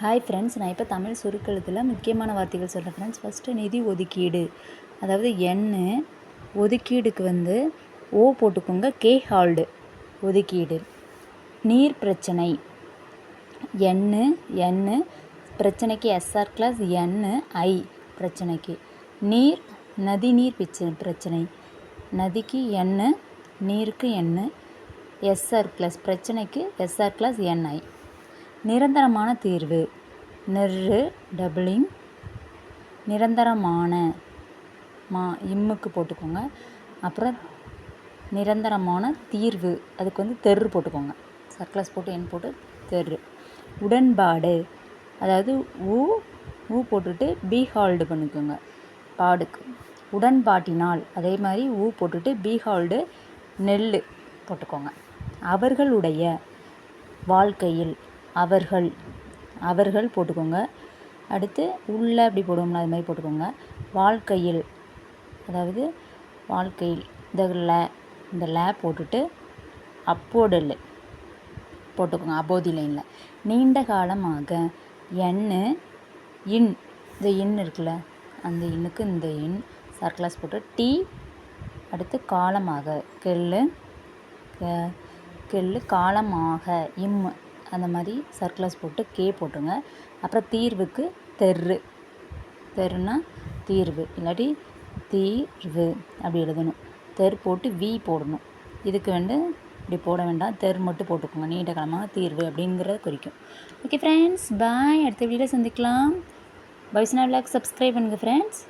Hi friends நான் இப்போ தமிழ் சுருக்கெழுத்தில் முக்கியமான வார்த்தைகள் சொல்கிறேன் ஃப்ரெண்ட்ஸ் ஃபஸ்ட்டு நிதி ஒதுக்கீடு. அதாவது எண்ணு ஒதுக்கீடுக்கு வந்து ஓ போட்டுக்கோங்க கே ஹால்டு ஒதுக்கீடு. நீர் பிரச்சனை. எண்ணு எண்ணு பிரச்சனைக்கு எஸ்ஆர் கிளாஸ் எண்ணு ஐ பிரச்சனைக்கு. நீர் நதி நீர் பிரச்சனை பிரச்சனை. நதிக்கு எண்ணு நீருக்கு எண்ணு எஸ்ஆர் கிளாஸ் பிரச்சனைக்கு எஸ்ஆர் கிளாஸ் என்ஐ நிரந்தரமான தீர்வு. நெர்ரு டபுளிங். நிரந்தரமான மா இம்முக்கு போட்டுக்கோங்க. அப்புறம் நிரந்தரமான தீர்வு. அதுக்கு வந்து தெரு போட்டுக்கோங்க. சர்க்ளஸ் போட்டு என் போட்டு தெரு உடன்பாடு. அதாவது ஊ ஊ போட்டுட்டு பி ஹால்டு பண்ணிக்கோங்க. பாடுக்கு. உடன்பாட்டினால் அதே மாதிரி ஊ போட்டுட்டு பி ஹால்டு நெல் போட்டுக்கோங்க. அவர்களுடைய வாழ்க்கையில் அவர்கள் அவர்கள் போட்டுக்கோங்க. அடுத்து உள்ள அப்படி போடுவோம்ல அது மாதிரி போட்டுக்கோங்க. வாழ்க்கையில் அதாவது வாழ்க்கையில் இந்த ல இந்த ல போட்டுட்டு அப்போடல் போட்டுக்கோங்க அப்போதி லைனில் நீண்ட காலமாக எண்ணு இன் இந்த இன் இருக்குல்ல அந்த இன்னுக்கு இந்த இன் சர்க்கிளாஸ் போட்டு டி அடுத்து காலமாக கெல்லு கெல்லு காலமாக இம்மு அந்த மாதிரி சர்க்குலர்ஸ் போட்டு கே போட்டுங்க. அப்புறம் தீர்வுக்கு தெரு தெருன்னா தீர்வு. இல்லாட்டி தீர்வு அப்படி எழுதணும். தெர் போட்டு வி போடணும். இதுக்கு வந்து இப்படி போட வேண்டாம். தெர் மட்டும் போட்டுக்கோங்க. நீண்ட காலமாக தீர்வு அப்படிங்கிறத குறிக்கும். ஓகே ஃப்ரெண்ட்ஸ் பாய் அடுத்த வீடியோ சந்திக்கலாம். பைஸ்னா விளாக் சப்ஸ்கிரைப் பண்ணுங்கள் ஃப்ரெண்ட்ஸ்